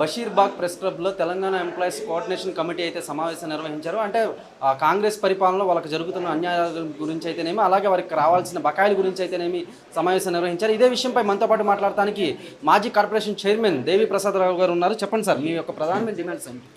Basheerbagh press క్లబ్లో Telangana employees coordination committee అయితే సమావేశం నిర్వహించారు. అంటే కాంగ్రెస్ పరిపాలనలో వాళ్ళకి జరుగుతున్న అన్యాయాల గురించి అయితేనేమి అలాగే వారికి రావాల్సిన బకాయిల గురించి అయితేనేమి సమావేశం నిర్వహించారు. ఇదే విషయంపై మనతో పాటు మాట్లాడటానికి మాజీ కార్పొరేషన్ చైర్మన్ దేవి ప్రసాదరావు గారు ఉన్నారు. చెప్పండి సార్ మీ యొక్క ప్రధానమైన డిమాండ్స్ ఏంటి?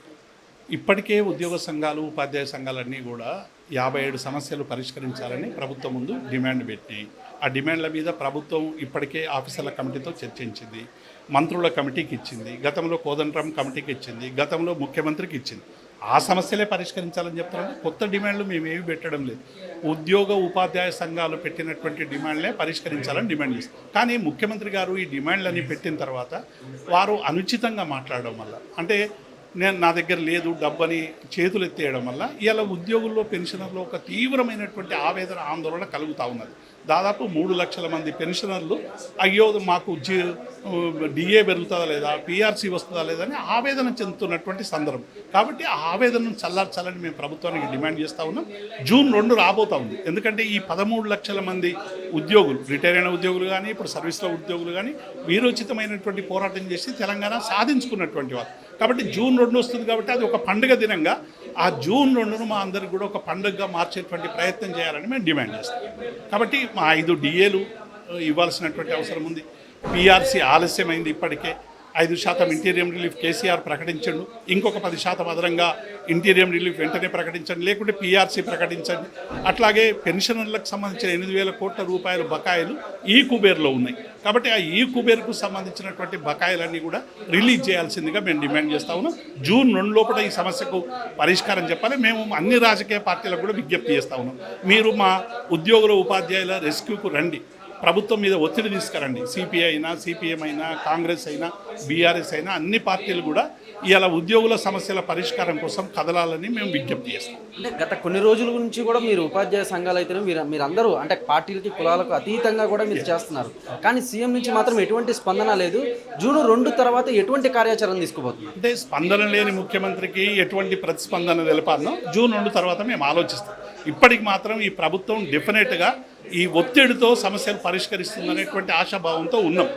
ఇప్పటికే ఉద్యోగ సంఘాలు ఉపాధ్యాయ సంఘాలన్నీ కూడా యాభై ఏడు సమస్యలు పరిష్కరించాలని ప్రభుత్వం ముందు డిమాండ్ పెట్టినాయి ఆ డిమాండ్ల మీద ప్రభుత్వం ఇప్పటికే ఆఫీసర్ల కమిటీతో చర్చించింది. మంత్రుల కమిటీకి ఇచ్చింది. గతంలో కోదండరాం కమిటీకి ఇచ్చింది. గతంలో ముఖ్యమంత్రికి ఇచ్చింది. ఆ సమస్యలే పరిష్కరించాలని చెప్తారంటే కొత్త డిమాండ్లు మేము పెట్టడం లేదు. ఉద్యోగ ఉపాధ్యాయ సంఘాలు పెట్టినటువంటి డిమాండ్లే పరిష్కరించాలని డిమాండ్ చేస్తాం కానీ ముఖ్యమంత్రి గారు ఈ డిమాండ్లన్నీ పెట్టిన తర్వాత వారు అనుచితంగా మాట్లాడడం వల్ల అంటే నేను నా దగ్గర లేదు డబ్బని చేతులు ఎత్తేయడం వల్ల ఇలా ఉద్యోగుల్లో పెన్షనర్లో ఒక తీవ్రమైనటువంటి ఆవేదన ఆందోళన కలుగుతూ ఉన్నది. దాదాపు మూడు లక్షల మంది పెన్షనర్లు అయ్యో మాకు జీ డిఏ పెరుగుతుందా లేదా పిఆర్సీ వస్తుందా లేదా అని ఆవేదన చెందుతున్నటువంటి సందర్భం. కాబట్టి ఆ ఆవేదనను చల్లార్చాలని మేము ప్రభుత్వానికి డిమాండ్ చేస్తూ ఉన్నాం. జూన్ రెండు రాబోతా ఉంది. ఎందుకంటే ఈ పదమూడు లక్షల మంది ఉద్యోగులు రిటైర్ అయిన ఉద్యోగులు కానీ ఇప్పుడు సర్వీస్లో ఉద్యోగులు కానీ వీరోచితమైనటువంటి పోరాటం చేసి తెలంగాణ సాధించుకున్నటువంటి వారు కాబట్టి జూన్ రెండు వస్తుంది కాబట్టి అది ఒక పండుగ దినంగా. ఆ జూన్ రెండును మా అందరికి కూడా ఒక పండుగగా మార్చేటువంటి ప్రయత్నం చేయాలని మేము డిమాండ్ చేస్తాం. కాబట్టి మా ఐదు డిఏలు ఇవ్వాల్సినటువంటి అవసరం ఉంది. పీఆర్సీ ఆలస్యమైంది ఇప్పటికే. ఐదు శాతం ఇంటీరియం రిలీఫ్ కేసీఆర్ ప్రకటించండు. ఇంకొక పది శాతం అదనంగా ఇంటీరియం రిలీఫ్ వెంటనే ప్రకటించండి. లేకుంటే పీఆర్సీ ప్రకటించండి. అట్లాగే పెన్షనర్లకు సంబంధించిన ఎనిమిది వేల కోట్ల రూపాయల బకాయిలు ఈ కుబేర్లో ఉన్నాయి. కాబట్టి ఆ ఈ కుబేర్కు సంబంధించినటువంటి బకాయిలన్నీ కూడా రిలీజ్ చేయాల్సిందిగా మేము డిమాండ్ చేస్తా ఉన్నాం. జూన్ రెండు లోపల ఈ సమస్యకు పరిష్కారం చెప్పాలి. మేము అన్ని రాజకీయ పార్టీలకు కూడా విజ్ఞప్తి చేస్తా ఉన్నాం. మీరు మా ఉద్యోగుల ఉపాధ్యాయుల రెస్క్యూకు రండి. ప్రభుత్వం మీద ఒత్తిడి తీసుకురండి. సిపిఐ అయినా సిపిఎం అయినా కాంగ్రెస్ అయినా బీఆర్ఎస్ అయినా అన్ని పార్టీలు కూడా ఇలా ఉద్యోగుల సమస్యల పరిష్కారం కోసం కదలాలని మేము విజ్ఞప్తి చేస్తాం. అంటే గత కొన్ని రోజుల నుంచి కూడా మీరు ఉపాధ్యాయ సంఘాలు అయితేనే మీరు మీరందరూ అంటే పార్టీలకి కులాలకు అతీతంగా కూడా మీరు చేస్తున్నారు. కానీ సీఎం నుంచి మాత్రం ఎటువంటి స్పందన లేదు. జూన్ రెండు తర్వాత ఎటువంటి కార్యాచరణ తీసుకుపోతున్నారు? అంటే స్పందన లేని ముఖ్యమంత్రికి ఎటువంటి ప్రతిస్పందన తెలపాలనో జూన్ రెండు తర్వాత మేము ఆలోచిస్తాం. ఇప్పటికి మాత్రం ఈ ప్రభుత్వం డెఫినెట్గా ఈ ఒత్తిడితో సమస్యలు పరిష్కరిస్తుందనేటువంటి ఆశాభావంతో ఉన్నాం.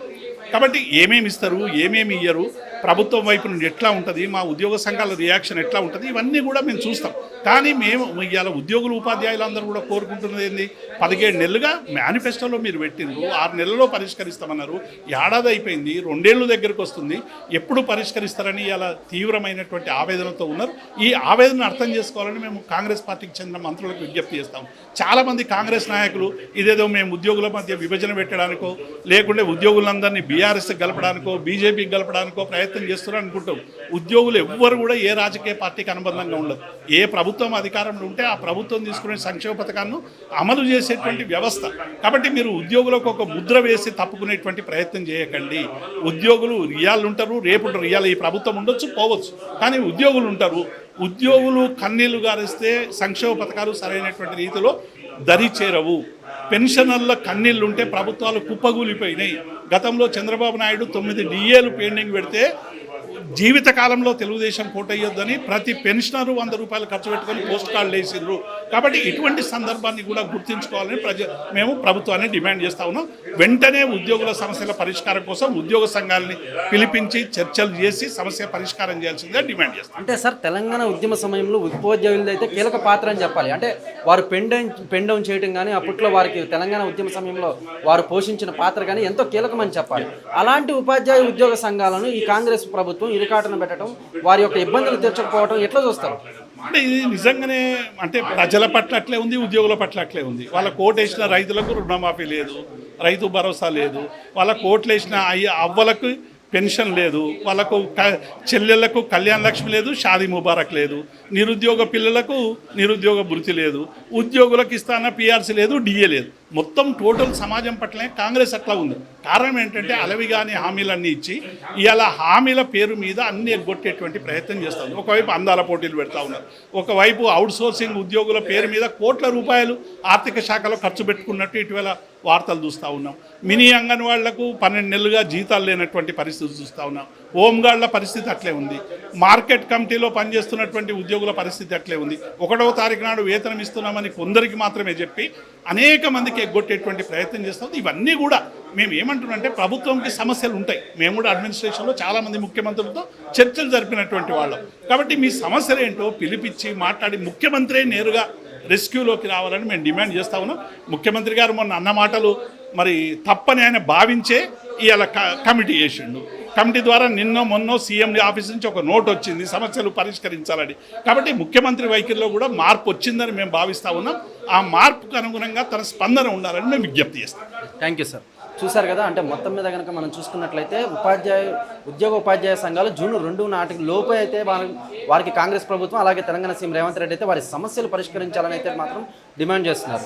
కాబట్టి ఏమేమి ఇస్తారు ఏమేమి ఇయ్యరు ప్రభుత్వం వైపు నుండి ఎట్లా ఉంటుంది మా ఉద్యోగ సంఘాల రియాక్షన్ ఎట్లా ఉంటుంది ఇవన్నీ కూడా మేము చూస్తాం. కానీ మేము ఇవాళ ఉద్యోగులు ఉపాధ్యాయులు అందరూ కూడా కోరుకుంటున్నది ఏంది? పదిహేడు నెలలుగా మేనిఫెస్టోలో మీరు పెట్టిండ్రు ఆరు నెలల్లో పరిష్కరిస్తామన్నారు ఏడాది అయిపోయింది రెండేళ్ళు దగ్గరకు వస్తుంది ఎప్పుడు పరిష్కరిస్తారని ఇలా తీవ్రమైనటువంటి ఆవేదనతో ఉన్నారు. ఈ ఆవేదన అర్థం చేసుకోవాలని మేము కాంగ్రెస్ పార్టీకి చెందిన మంత్రులకు విజ్ఞప్తి చేస్తాం. చాలామంది కాంగ్రెస్ నాయకులు ఇదేదో మేము ఉద్యోగుల మధ్య విభజన పెట్టడానికో లేకుంటే ఉద్యోగులందరినీ బీఆర్ఎస్ గలపడానికో బీజేపీకి గలపడానికో ప్రయత్నం చేస్తున్నారు అనుకుంటాం. ఉద్యోగులు ఎవ్వరు కూడా ఏ రాజకీయ పార్టీకి అనుబంధంగా ఉండదు ఏ ప్రభుత్వం అధికారంలో ఉంటే ఆ ప్రభుత్వం తీసుకునే సంక్షేమ పథకాలను అమలు చేసేటువంటి వ్యవస్థ. కాబట్టి మీరు ఉద్యోగులకు ఒక ముద్ర వేసి తప్పుకునేటువంటి ప్రయత్నం చేయకండి. ఉద్యోగులు రియాలు ఉంటారు రేపు రియాలు ఈ ప్రభుత్వం ఉండొచ్చు పోవచ్చు. కానీ ఉద్యోగులు ఉంటారు ఉద్యోగులు కన్నీళ్ళు గారిస్తే సంక్షేమ పథకాలు సరైనటువంటి రీతిలో దరి చేరవు. పెన్షనర్ల కన్నీళ్ళుంటే ప్రభుత్వాలు కుప్పగూలిపోయినాయి. గతంలో చంద్రబాబు నాయుడు తొమ్మిది డిఏలు పెండింగ్ పెడితే జీవితకాలంలో తెలుగుదేశం కోటయ్యొద్దని ప్రతి పెన్షనరు వంద రూపాయలు ఖర్చు పెట్టుకొని పోస్ట్ కార్డులు వేసిండ్రు కాబట్టి ఇటువంటి సందర్భాన్ని కూడా గుర్తుంచుకోవాలని ప్రజ మేము ప్రభుత్వాన్ని డిమాండ్ చేస్తా ఉన్నాం. వెంటనే ఉద్యోగుల సమస్యల పరిష్కారం కోసం ఉద్యోగ సంఘాలని పిలిపించి చర్చలు చేసి సమస్య పరిష్కారం చేయాల్సిందిగా డిమాండ్ చేస్తాం అంటే సార్ తెలంగాణ ఉద్యమ సమయంలో ఉపాధ్యాయులది అయితే కీలక పాత్ర అని చెప్పాలి. అంటే వారు పెండౌన్ పెండౌన్ చేయడం కానీ అప్పట్లో వారికి తెలంగాణ ఉద్యమ సమయంలో వారు పోషించిన పాత్ర కానీ ఎంతో కీలకమని చెప్పాలి. అలాంటి ఉపాధ్యాయ ఉద్యోగ సంఘాలను ఈ కాంగ్రెస్ ప్రభుత్వం ఇరుకాటన పెట్టడం వారి యొక్క ఇబ్బందులు తీర్చకపోవడం ఎట్లా చూస్తారు? అంటే ఇది నిజంగానే అంటే ప్రజల పట్ల అట్లే ఉంది ఉద్యోగుల పట్ల అట్లే ఉంది. వాళ్ళ కోటేసిన రైతులకు రుణమాఫీ లేదు రైతు భరోసా లేదు వాళ్ళ కోట్లేసిన అయ్య అవ్వలకు పెన్షన్ లేదు వాళ్ళకు క చెల్లెళ్ళకు కళ్యాణ లక్ష్మి లేదు షాదీ ముబారక్ లేదు నిరుద్యోగ పిల్లలకు నిరుద్యోగ భృతి లేదు ఉద్యోగులకు ఇస్తాన పిఆర్సీ లేదు డిఏ లేదు. మొత్తం టోటల్ సమాజం పట్లనే కాంగ్రెస్ అట్లా ఉంది. కారణం ఏంటంటే అలవిగాని హామీలన్నీ ఇచ్చి ఇవాళ హామీల పేరు మీద అన్ని ఎగ్గొట్టేటువంటి ప్రయత్నం చేస్తుంది ఒకవైపు అందాల పోటీలు పెడతా ఉన్నారు. ఒకవైపు అవుట్ సోర్సింగ్ ఉద్యోగుల పేరు మీద కోట్ల రూపాయలు ఆర్థిక శాఖలో ఖర్చు పెట్టుకున్నట్టు ఇటీవల వార్తలు చూస్తూ ఉన్నాం. మినీ అంగన్వాళ్ళకు పన్నెండు నెలలుగా జీతాలు లేనటువంటి పరిస్థితి చూస్తూ ఉన్నాం. హోంగార్డుల పరిస్థితి అట్లే ఉంది. మార్కెట్ కమిటీలో పనిచేస్తున్నటువంటి ఉద్యోగుల పరిస్థితి అట్లే ఉంది. ఒకటవ తారీఖు నాడు వేతనం ఇస్తున్నామని కొందరికి మాత్రమే చెప్పి అనేక మందికి ఎగ్గొట్టేటువంటి ప్రయత్నం చేస్తుంది. ఇవన్నీ కూడా మేము ఏమంటున్నామంటే ప్రభుత్వంకి సమస్యలు ఉంటాయి. మేము కూడా అడ్మినిస్ట్రేషన్లో చాలామంది ముఖ్యమంత్రులతో చర్చలు జరిపినటువంటి వాళ్ళం. కాబట్టి మీ సమస్యలు ఏంటో పిలిపించి మాట్లాడి ముఖ్యమంత్రే నేరుగా రెస్క్యూలోకి రావాలని మేము డిమాండ్ చేస్తా ఉన్నాం. ముఖ్యమంత్రి గారు మొన్న అన్న మాటలు మరి తప్పని ఆయన భావించే ఇవాళ క- కమిటీ చేసిండు. కమిటీ ద్వారా నిన్న మొన్న సీఎం ఆఫీస్ నుంచి ఒక నోట్ వచ్చింది సమస్యలు పరిష్కరించాలని. కాబట్టి ముఖ్యమంత్రి వైఖరిలో కూడా మార్పు వచ్చిందని మేము భావిస్తా ఉన్నాం. ఆ మార్పుకు అనుగుణంగా తన స్పందన ఉండాలని మేము విజ్ఞప్తి చేస్తాం. థ్యాంక్ యూ సార్ చూశారు కదా అంటే మొత్తం మీద కనుక మనం చూసుకున్నట్లయితే ఉపాధ్యాయ ఉద్యోగ ఉపాధ్యాయ సంఘాలు జూన్ రెండు నాటికి లోపే అయితే వారికి కాంగ్రెస్ ప్రభుత్వం అలాగే తెలంగాణ సీఎం రేవంత్ రెడ్డి అయితే వారి సమస్యలు పరిష్కరించాలని అయితే మాత్రం డిమాండ్ చేస్తున్నారు.